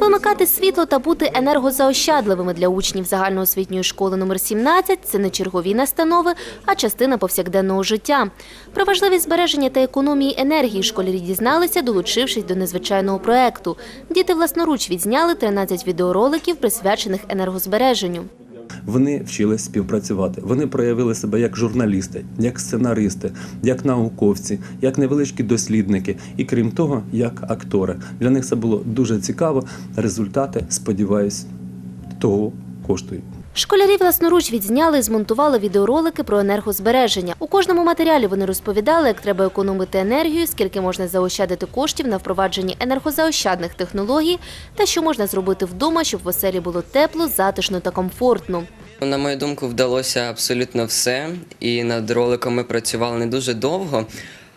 Вимикати світло та бути енергозаощадливими для учнів загальноосвітньої школи номер 17 – це не чергові настанови, а частина повсякденного життя. Про важливість збереження та економії енергії школярі дізналися, долучившись до незвичайного проекту. Діти власноруч відзняли 13 відеороликів, присвячених енергозбереженню. Вони вчились співпрацювати. Вони проявили себе як журналісти, як сценаристи, як науковці, як невеличкі дослідники, і крім того, як актори. Для них це було дуже цікаво. Результати, сподіваюсь, того коштують. Школярі власноруч відзняли і змонтували відеоролики про енергозбереження. У кожному матеріалі вони розповідали, як треба економити енергію, скільки можна заощадити коштів на впровадженні енергозаощадних технологій та що можна зробити вдома, щоб в оселі було тепло, затишно та комфортно. На мою думку, вдалося абсолютно все, і над роликом ми працювали не дуже довго,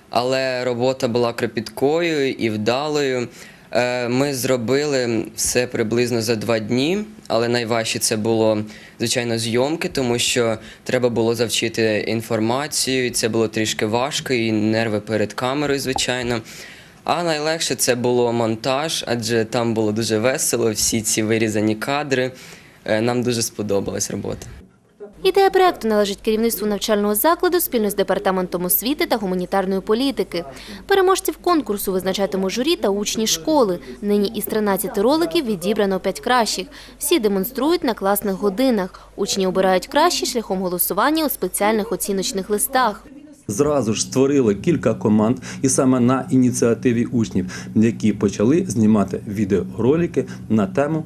але робота була кропіткою і вдалою. Е, Ми зробили все приблизно за два дні, але найважче це було звичайно зйомки, тому що треба було завчити інформацію, і це було трішки важко, і нерви перед камерою, звичайно. А найлегше це було монтаж, адже там було дуже весело, всі ці вирізані кадри. Е, Нам дуже сподобалась робота. Ідея проекту належить керівництву навчального закладу спільно з департаментом освіти та гуманітарної політики. Переможців конкурсу визначатимуть журі та учні школи. Нині із 13 роликів відібрано 5 кращих. Всі демонструють на класних годинах. Учні обирають кращі шляхом голосування у спеціальних оціночних листах. Зразу ж створили кілька команд, і саме на ініціативі учнів, які почали знімати відеоролики на тему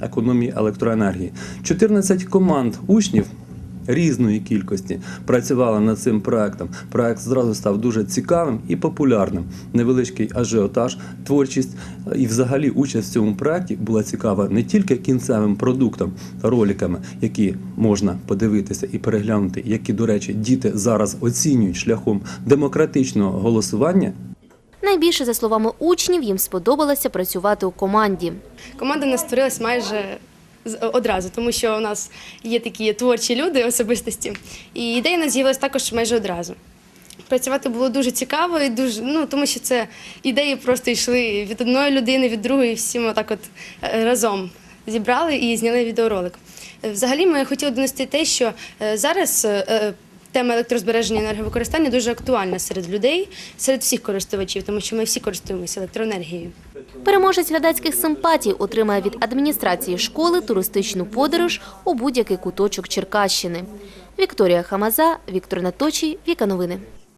економії електроенергії. 14 команд учнів. Різної кількості працювали над цим проектом. Проект зразу став дуже цікавим і популярним. Невеличкий ажіотаж, творчість і, взагалі, участь в цьому проекті була цікава не тільки кінцевим продуктом, роликами, які можна подивитися і переглянути, які, до речі, діти зараз оцінюють шляхом демократичного голосування. Найбільше, за словами учнів, їм сподобалося працювати у команді. Команда у нас створилась майже одразу, тому що у нас є такі творчі люди, особистості. І ідея у нас з'явилась також майже одразу. Працювати було дуже цікаво і дуже, ну тому що це ідеї просто йшли від одної людини, від другої, всі ми так от е, разом зібрали і зняли відеоролик. Е, Взагалі, ми хотіли донести те, що е, зараз. Тема електрозбереження і енерговикористання дуже актуальна серед людей, серед всіх користувачів, тому що ми всі користуємося електроенергією. Переможець глядацьких симпатій отримає від адміністрації школи туристичну подорож у будь-який куточок Черкащини. Вікторія Хамаза, Віктор Наточій, Віка Новини.